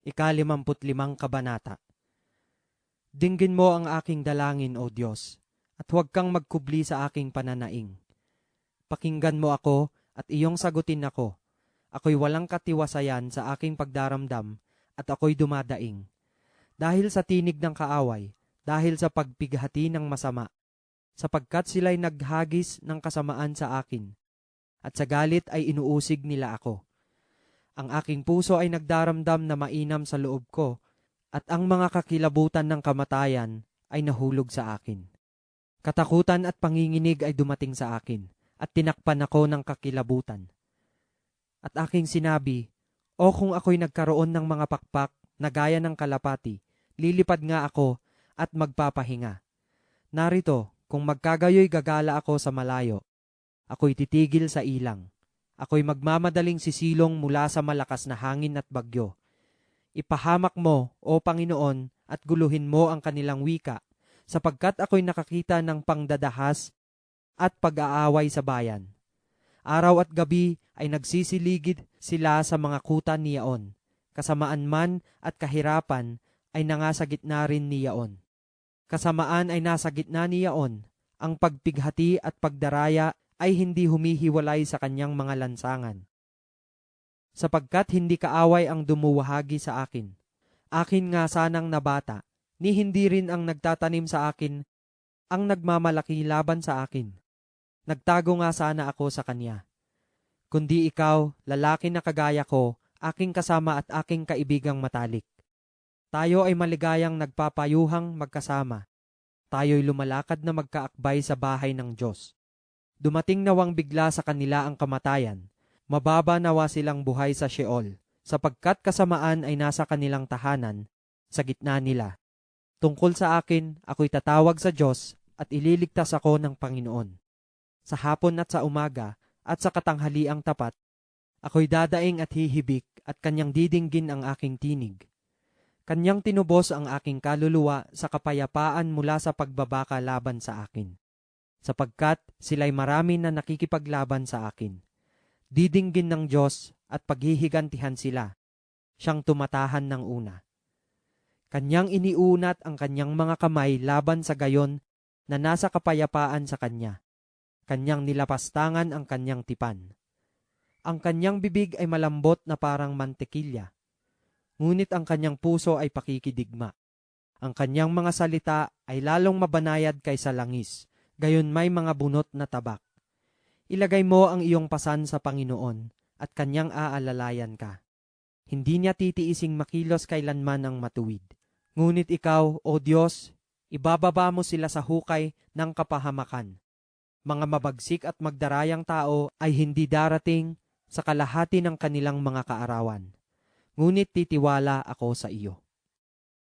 Ikalimamput limang kabanata. Dinggin mo ang aking dalangin, O Diyos, at huwag kang magkubli sa aking pananaing. Pakinggan mo ako at iyong sagutin ako. Ako'y walang katiwasayan sa aking pagdaramdam at ako'y dumadaing. Dahil sa tinig ng kaaway, dahil sa pagpighati ng masama, sapagkat sila'y naghagis ng kasamaan sa akin, at sa galit ay inuusig nila ako. Ang aking puso ay nagdaramdam na mainam sa loob ko, at ang mga kakilabutan ng kamatayan ay nahulog sa akin. Katakutan at panginginig ay dumating sa akin, at tinakpan ako ng kakilabutan. At aking sinabi, O kung ako'y nagkaroon ng mga pakpak na gaya ng kalapati, lilipad nga ako at magpapahinga. Narito, kung magkagayoy gagala ako sa malayo, ako'y titigil sa ilang. Ako'y magmamadaling sisilong mula sa malakas na hangin at bagyo. Ipahamak mo, O Panginoon, at guluhin mo ang kanilang wika, sapagkat ako'y nakakita ng pangdadahas at pag-aaway sa bayan. Araw at gabi ay nagsisiligid sila sa mga kuta niyaon. Kasamaan man at kahirapan ay nangasa gitna rin niyaon. Kasamaan ay nasa gitna niyaon. Ang pagpighati at pagdaraya ay hindi humihiwalay sa kanyang mga lansangan. Sapagkat hindi kaaway ang dumuwahagi sa akin. Akin nga sanang nabata, ni hindi rin ang nagtatanim sa akin ang nagmamalaki laban sa akin. Nagtago nga sana ako sa kanya. Kundi ikaw, lalaki na kagaya ko, aking kasama at aking kaibigang matalik. Tayo ay maligayang nagpapayuhang magkasama. Tayo'y lumalakad na magkaakbay sa bahay ng Diyos. Dumating nawang bigla sa kanila ang kamatayan. Mababa nawa silang buhay sa Sheol, sapagkat kasamaan ay nasa kanilang tahanan, sa gitna nila. Tungkol sa akin, ako'y tatawag sa Diyos at ililigtas ako ng Panginoon. Sa hapon at sa umaga at sa katanghaliang tapat, ako'y dadaing at hihibik at kanyang didinggin ang aking tinig. Kanyang tinubos ang aking kaluluwa sa kapayapaan mula sa pagbabaka laban sa akin. Sapagkat sila'y marami na nakikipaglaban sa akin. Didinggin ng Diyos at paghihigantihan sila. Siyang tumatahan ng una. Kanyang iniunat ang kanyang mga kamay laban sa gayon na nasa kapayapaan sa kanya. Kanyang nilapastangan ang kanyang tipan. Ang kanyang bibig ay malambot na parang mantekilya. Ngunit ang kanyang puso ay pakikidigma. Ang kanyang mga salita ay lalong mabanayad kaysa langis, gayon may mga bunot na tabak. Ilagay mo ang iyong pasan sa Panginoon at kanyang aalalayan ka. Hindi niya titiising makilos kailanman ang matuwid. Ngunit ikaw, O Diyos, ibababa mo sila sa hukay ng kapahamakan. Mga mabagsik at magdarayang tao ay hindi darating sa kalahati ng kanilang mga kaarawan. Ngunit titiwala ako sa iyo.